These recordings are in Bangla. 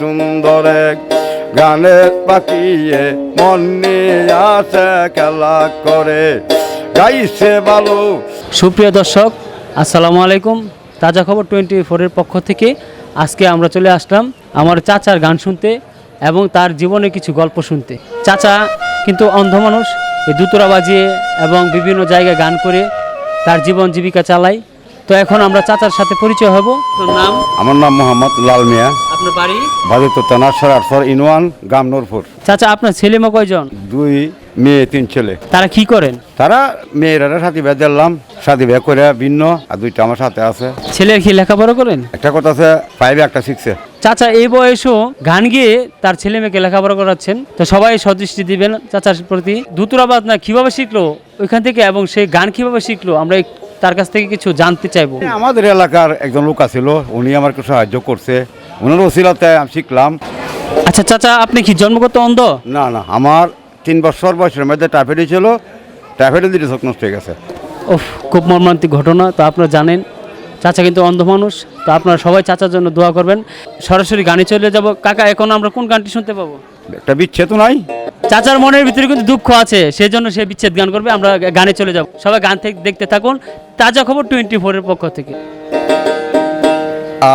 সুন্দর এক গানের পাকিয়ে মন নিয়ে আসে খেলা করে। গাইছে ভালো সুপ্রিয় দর্শক আসসালামু আলাইকুম। তাজা খবর টোয়েন্টি ফোরের পক্ষ থেকে আজকে আমরা চলে আসলাম আমার চাচার গান শুনতে এবং তার জীবনে কিছু গল্প শুনতে। চাচা কিন্তু অন্ধ মানুষ এই দুতরা বাজিয়ে এবং বিভিন্ন জায়গায় গান করে তার জীবন জীবিকা চালায়। তো এখন আমরা চাচার সাথে পরিচয় হব। তোর নাম? আমার নাম মোহাম্মদ লাল মিয়া। আপনার বাড়ি? বাজুত থানা সরারসর ইনওয়ান গাম নূরপুর চাচা আপনার ছেলে মা কয়জন? দুই মেয়ে তিন ছেলে। তারা কি করেন? তারা মেয়েরা সাথী বিয়া দিলাম সাথী বিয়া করে ভিন্ন আর দুইটা আমার সাথে আছে। ছেলের কি লেখাপড়া করেন? একটা কথা আছে ফাইভে একটা শিখছে চাচা এই বয়সও গান গিয়ে তার ছেলে মেয়েকে লেখাপড়া করাচ্ছেন। তো সবাই সদৃষ্টি দিবেন চাচার প্রতি। দুতুরাবাদ না কীভাবে শিখলো ওইখান থেকে এবং সে গান কীভাবে শিখলো আমরা তার কাছ থেকে কিছু জানতে চাইব। আমাদের এলাকার একজন লোক আছিল উনি আমার সাহায্য করছে। ওনার ওসিলাতে আমি শিখলাম। আচ্ছা চাচা আপনি কি জন্মগত অন্ধ? না না আমার তিন বছর বয়সের মধ্যে টাইফয়েড ছিল টাইফয়েডের দিকে চোখ নষ্ট হয়ে গেছে। ওফ খুব মর্মান্তিক ঘটনা তো আপনারা জানেন। চাচা কিন্তু অন্ধ মানুষ তো আপনারা সবাই চাচার জন্য দোয়া করবেন। সরাসরি গানে চলে যাব। কাকা এখন আমরা কোন গানটি শুনতে পাবো? একটা বিচ্ছেদ নাই। চাচার মনের ভিতরে কিন্তু দুঃখ আছে সেই জন্য সে বিচ্ছেদ গান করবে। আমরা গানে চলে যাব। সবাই গান থেকে দেখতে থাকুন। তাজা খবর টোয়েন্টি ফোরের পক্ষ থেকে। আ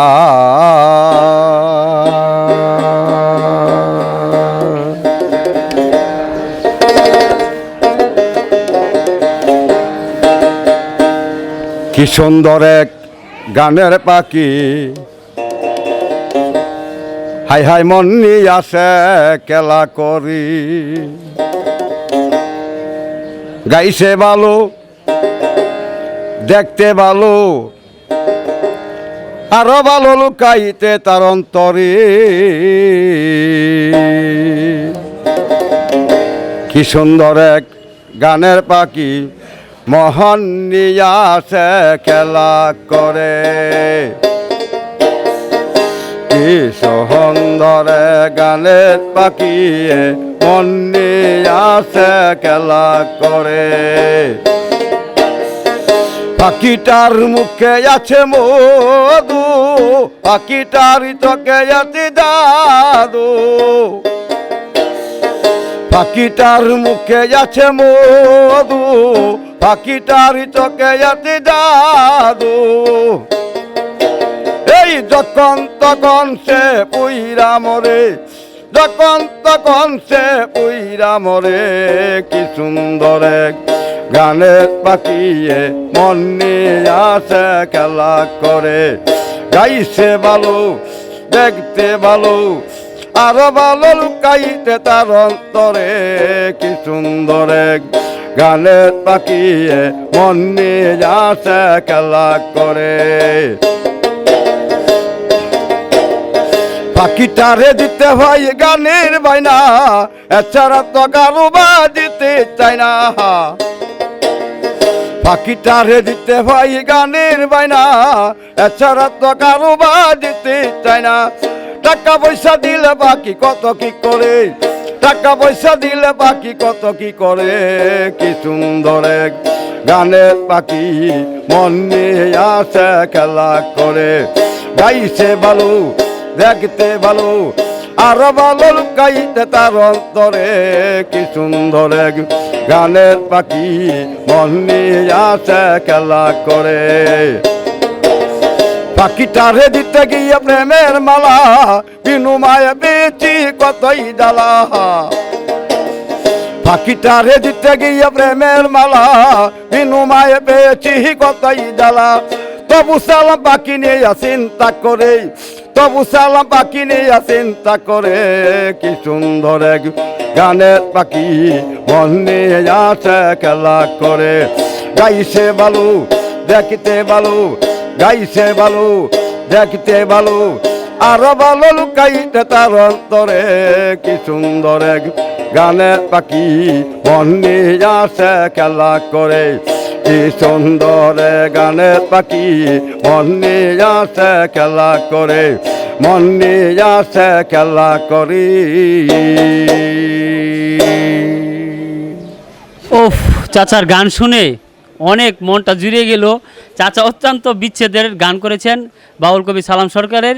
কি সুন্দর এক গানের পাখি। হাই হাই, মন নিয়ে আসে খেলা করি। গাইছে ভালো দেখতে ভালো আরও ভালো লুকাইতে তার অন্তরে। কি সুন্দর এক গানের পাখি। মহান নিয়ে আসে খেলা করে। কি গানের পাখি মন নিয়ে আসে খেলা করে। পাখিটার মুখে আছে মধু, পাখিটার চোখে আছে জাদু। পাখিটার মুখে আছে মধু পাখিটার চোখে আছে জাদু। এই যখন তখন সে পুইরা মরে, যখন তখন সে পুইরা মরে, কি সুন্দর গানের পাখিয়ে মন নিয়ে আসে খেলা করে। গাইছে ভালো দেখতে ভালো আরও ভালো লুকাইতে তার অন্তরে, কি সুন্দর গানের পাখিয়ে মন নিয়ে আসে খেলা করে। পাখিটারে দিতে ভাই গানের বাইনা এছাড়া তো কারও বা দিতে চাই না। পাখিটারে দিতে ভাই গানের বাইনা এছাড়া তো কারও বা দিতে চাই না। টাকা পয়সা দিলে বাকি কত কি করে? টাকা পয়সা দিলে বাকি কত কি করে? কি সুন্দর এক গানের পাখি, মন নিয়ে আসে খেলা করে। গাইছে ভালো দেখতে ভালো আরও ভালো লুকাইতে তার অন্তরে। কি সুন্দর এক গানের পাখি, মন নিয়ে আসে খেলা করে। পাখিটারে দিতে গিয়ে প্রেমের মালা, বিনু মায়ে বেচি কতই জ্বালা। পাখিটারে দিতে গিয়ে প্রেমের মালা, বিনু মায়ে পেয়েছি কতই জ্বালা। তবু সালাম পাখি নিয়ে চিন্তা করে, তবু সালাম পাখি নিয়ে চিন্তা করে, কি সুন্দর এক গানের পাখি মন নিয়ে আসে খেলা করে। গাইছে বালু, দেখিতে ভালো গাইছে ভালো দেখতে ভালো আরও ভালো লুকাইতে তার অন্তরে কি সুন্দর এক গানের পাখি। মন নিয়ে আসে খেলা করে, কি সুন্দর গানের পাখি। মন নিয়ে আসে খেলা করে, মন নিয়ে আসে খেলা করি। ওফ, চাচার গান শুনে অনেক মনটা জুড়িয়ে গেল। চাচা অত্যন্ত বিচ্ছেদের গান করেছেন বাউল কবি সালাম সরকারের।